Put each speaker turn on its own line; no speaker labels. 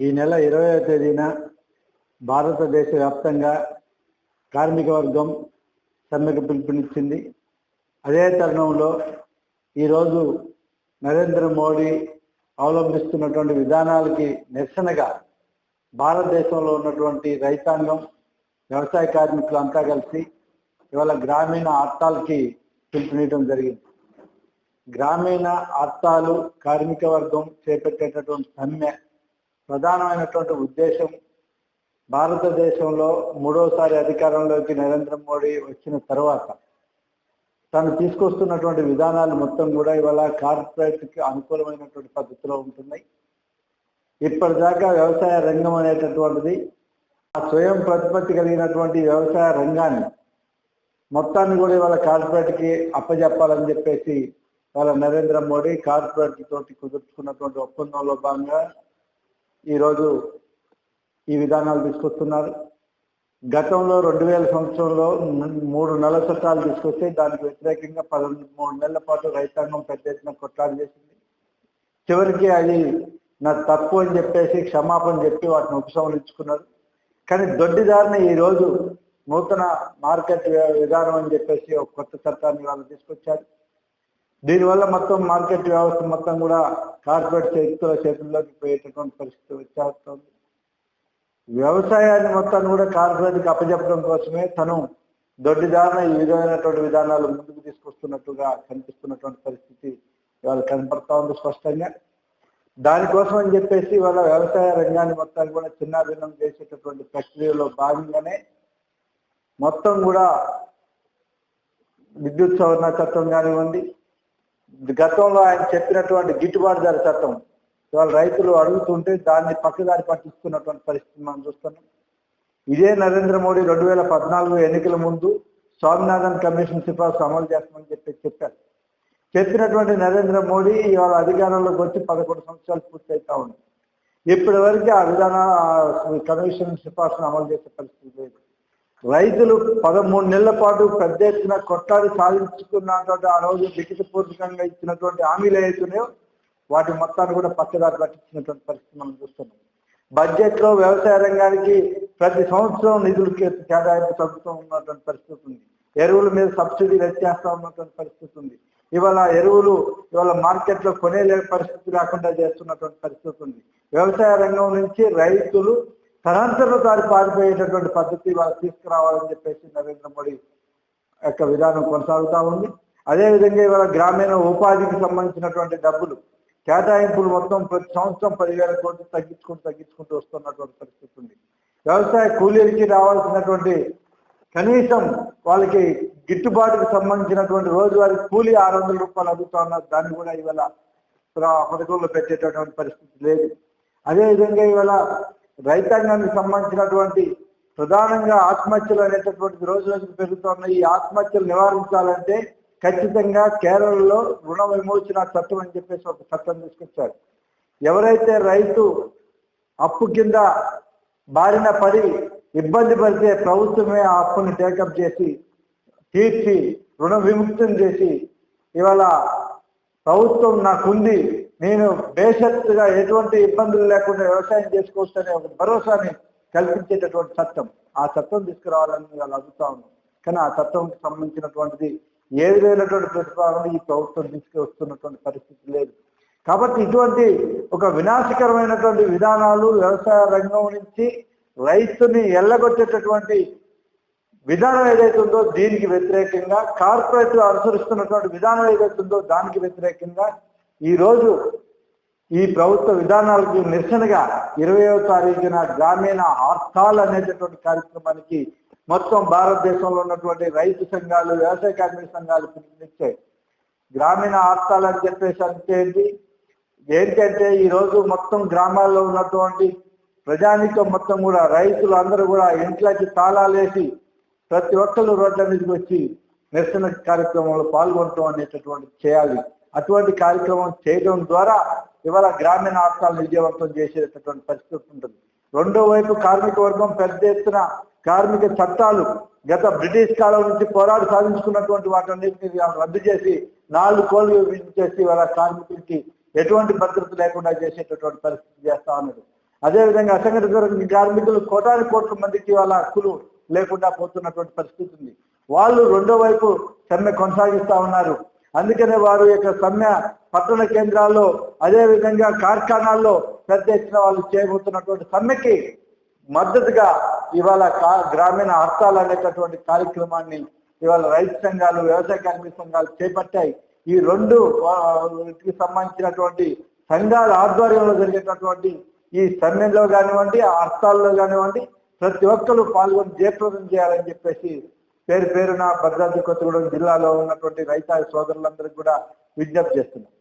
ఈ నెల ఇరవై తేదీన భారతదేశ వ్యాప్తంగా కార్మిక వర్గం సమ్మెకు పిలుపునిచ్చింది. అదే తరుణంలో ఈరోజు నరేంద్ర మోడీ అవలంబిస్తున్నటువంటి విధానాలకి నిరసనగా భారతదేశంలో ఉన్నటువంటి రైతాంగం వ్యవసాయ కార్మికులు అంతా కలిసి ఇవాళ గ్రామీణ ఆర్తాలకి పిలుపునియడం జరిగింది. గ్రామీణ ఆర్తాలు కార్మిక వర్గం చేపట్టేటటువంటి సమ్మె ప్రధానమైనటువంటి ఉద్దేశం భారతదేశంలో మూడోసారి అధికారంలోకి నరేంద్ర మోడీ వచ్చిన తర్వాత తను తీసుకొస్తున్నటువంటి విధానాలు మొత్తం కూడా ఇవాళ కార్పొరేట్కి అనుకూలమైనటువంటి పద్ధతిలో ఉంటున్నాయి. ఇప్పటిదాకా వ్యవసాయ రంగం అనేటటువంటిది ఆ స్వయం ప్రతిపత్తి కలిగినటువంటి వ్యవసాయ రంగాన్ని మొత్తాన్ని కూడా ఇవాళ కార్పొరేట్కి అప్పజెప్పాలని చెప్పేసి వాళ్ళ నరేంద్ర మోడీ కార్పొరేట్ తోటి కుదుర్చుకున్నటువంటి ఒప్పందంలో భాగంగా ఈరోజు ఈ విధానాలు తీసుకొస్తున్నారు. గతంలో రెండు వేల సంవత్సరంలో మూడు నెలల చట్టాలు తీసుకొస్తే దానికి వ్యతిరేకంగా పదకొండు మూడు నెలల పాటు రైతాంగం పెద్ద ఎత్తున కొట్లాడు చేసింది. చివరికి అది నా తప్పు అని చెప్పేసి క్షమాపణ చెప్పి వాటిని ఉపసంహరించుకున్నారు కానీ దొడ్డిదారిని ఈ రోజు నూతన మార్కెట్ విధానం అని చెప్పేసి ఒక కొత్త చట్టాన్ని వాళ్ళు తీసుకొచ్చారు. దీనివల్ల మొత్తం మార్కెట్ వ్యవస్థ మొత్తం కూడా కార్పొరేట్ చేతుల చేతుల్లోకి పోయేటటువంటి పరిస్థితి వచ్చేస్తుంది. వ్యవసాయాన్ని మొత్తాన్ని కూడా కార్పొరేట్కి అప్పజెప్పడం కోసమే తను దొడ్డిదారిన ఈ విధమైనటువంటి విధానాలు ముందుకు తీసుకొస్తున్నట్టుగా కనిపిస్తున్నటువంటి పరిస్థితి ఇవాళ కనపడతా ఉంది స్పష్టంగా. దానికోసం అని చెప్పేసి వాళ్ళ వ్యవసాయ రంగాన్ని మొత్తాన్ని కూడా చిన్నాభిన్నం చేసేటటువంటి ప్రక్రియలో భాగంగానే మొత్తం కూడా విద్యుత్ సవరణ చట్టం కానివ్వండి గతంలో ఆయన చెప్పినటువంటి గిట్టుబాటు ధర చట్టం ఇవాళ రైతులు అడుగుతుంటే దాన్ని పక్కదారి పట్టిస్తున్నటువంటి పరిస్థితి మనం చూస్తున్నాం. ఇదే నరేంద్ర మోడీ రెండు వేల పద్నాలుగు ఎన్నికల ముందు స్వామినాథన్ కమిషన్ సిఫార్సు అమలు చేస్తామని చెప్పి చెప్పారు. చెప్పినటువంటి నరేంద్ర మోడీ ఇవాళ అధికారంలోకి వచ్చి పదకొండు సంవత్సరాలు పూర్తయితా ఉంది. ఇప్పటి వరకు ఆ విధాన కమిషన్ సిఫార్సును అమలు చేసే పరిస్థితి లేదు. రైతులు పదమూడు నెలల పాటు పెద్ద ఎత్తున కొట్లాడి సాధించుకున్నటువంటి ఆ రోజు లిఖితపూర్వకంగా ఇచ్చినటువంటి హామీలు ఏవైతున్నాయో వాటి మొత్తాన్ని కూడా పచ్చదారి పట్టించినటువంటి పరిస్థితి మనం చూస్తున్నాం. బడ్జెట్లో వ్యవసాయ రంగానికి ప్రతి సంవత్సరం నిధులు కేటాయింపు తగ్గుతూ ఉన్నటువంటి పరిస్థితి ఉంది. ఎరువుల మీద సబ్సిడీలు ఎత్తేస్తా ఉన్నటువంటి పరిస్థితి ఉంది. ఇవాళ ఎరువులు ఇవాళ మార్కెట్లో పరిస్థితి లేకుండా చేస్తున్నటువంటి పరిస్థితి ఉంది. వ్యవసాయ రంగం నుంచి రైతులు తనంతరం దారి పారిపోయేటటువంటి పద్ధతి వాళ్ళు తీసుకురావాలని చెప్పేసి నరేంద్ర మోడీ యొక్క విధానం కొనసాగుతా ఉంది. అదేవిధంగా ఇవాళ గ్రామీణ ఉపాధికి సంబంధించినటువంటి డబ్బులు కేటాయింపులు మొత్తం ప్రతి సంవత్సరం పదివేల కోట్లు తగ్గించుకుంటూ తగ్గించుకుంటూ వస్తున్నటువంటి పరిస్థితి ఉంది. వ్యవసాయ కూలీలకి రావాల్సినటువంటి కనీసం వాళ్ళకి గిట్టుబాటుకు సంబంధించినటువంటి రోజువారీ కూలీ ఆరు వందల రూపాయలు అడుగుతున్నారు దాన్ని కూడా ఇవాళ పథకంలో పెట్టేటటువంటి పరిస్థితి లేదు. అదేవిధంగా ఇవాళ రైతాంగానికి సంబంధించినటువంటి ప్రధానంగా ఆత్మహత్యలు అనేటటువంటి రోజు రోజుకు పెరుగుతున్న ఈ ఆత్మహత్యలు నివారించాలంటే ఖచ్చితంగా కేరళలో రుణ విమోచన చట్టం అని చెప్పేసి ఒక చట్టం తీసుకొచ్చారు. ఎవరైతే రైతు అప్పు కింద బారిన పడి ఇబ్బంది పడితే ప్రభుత్వమే ఆ అప్పుని టేకప్ చేసి తీర్చి రుణ విముక్తం చేసి ఇవాళ ప్రభుత్వం నాకుంది నేను బేషత్తుగా ఎటువంటి ఇబ్బందులు లేకుండా వ్యవసాయం చేసుకోవచ్చనే ఒక భరోసాని కల్పించేటటువంటి చట్టం ఆ చట్టం తీసుకురావాలని వాళ్ళు అడుగుతా ఉన్నాం కానీ ఆ చట్టంకి సంబంధించినటువంటిది ఏ విధమైనటువంటి ప్రతిపాదన ఈ ప్రభుత్వం తీసుకువస్తున్నటువంటి పరిస్థితి లేదు. కాబట్టి ఇటువంటి ఒక వినాశకరమైనటువంటి విధానాలు వ్యవసాయ రంగం నుంచి రైతుని ఎల్లగొట్టేటటువంటి విధానం ఏదైతే ఉందో దీనికి వ్యతిరేకంగా కార్పొరేట్ అనుసరిస్తున్నటువంటి విధానం ఏదైతే ఉందో దానికి వ్యతిరేకంగా ఈ రోజు ఈ ప్రభుత్వ విధానాలకు నిరసనగా ఇరవయో తారీఖున గ్రామీణ హర్తాల్ అనేటటువంటి కార్యక్రమానికి మొత్తం భారతదేశంలో ఉన్నటువంటి రైతు సంఘాలు వ్యవసాయ కార్మిక సంఘాలు పిలుపునిచ్చాయి. గ్రామీణ హర్తాల్ అని చెప్పేసి అంటే ఏంటంటే ఈరోజు మొత్తం గ్రామాల్లో ఉన్నటువంటి ప్రజానికం మొత్తం కూడా రైతులు అందరూ కూడా ఇంట్లోకి తాళాలేసి ప్రతి ఒక్కరు రోడ్ల మీదకి వచ్చి నిరసన కార్యక్రమంలో పాల్గొనటం అనేటటువంటి చేయాలి. అటువంటి కార్యక్రమం చేయడం ద్వారా ఇవాళ గ్రామీణ ఆర్థాలను విజయవంతం చేసేటటువంటి పరిస్థితి ఉంటుంది. రెండో వైపు కార్మిక వర్గం పెద్ద ఎత్తున కార్మిక చట్టాలు గత బ్రిటిష్ కాలం నుంచి పోరాడు సాధించుకున్నటువంటి వాటన్నిటిని రద్దు చేసి నాలుగు కోళ్ళు విధించేసి వాళ్ళ కార్మికులకి ఎటువంటి భద్రత లేకుండా చేసేటటువంటి పరిస్థితి చేస్తా ఉన్నారు అదేవిధంగా అసంఘటిత కార్మికులు కోటాది కోట్ల మందికి వాళ్ళ హక్కులు లేకుండా పోతున్నటువంటి పరిస్థితి ఉంది. వాళ్ళు రెండో వైపు సమ్మె కొనసాగిస్తా ఉన్నారు. అందుకనే వారు యొక్క సమ్మె పట్టణ కేంద్రాల్లో అదే విధంగా కార్ఖానాల్లో పెద్ద ఎత్తున వాళ్ళు చేయబోతున్నటువంటి సమ్మెకి మద్దతుగా ఇవాళ గ్రామీణ హర్తాలు అనేటటువంటి కార్యక్రమాన్ని ఇవాళ రైతు సంఘాలు వ్యవసాయ కార్మిక సంఘాలు చేపట్టాయి. ఈ రెండు సంబంధించినటువంటి సంఘాల ఆధ్వర్యంలో జరిగేటటువంటి ఈ సమ్మెలో కానివ్వండి అర్థాల్లో హర్తాల్లో కానివ్వండి ప్రతి ఒక్కరు పాల్గొని జయప్రదం చేయాలని చెప్పేసి పేరు పేరున భద్రాద్రి కొత్తగూడెం జిల్లాలో ఉన్నటువంటి రైతాంగ సోదరులందరికీ కూడా విజ్ఞప్తి చేస్తున్నాం.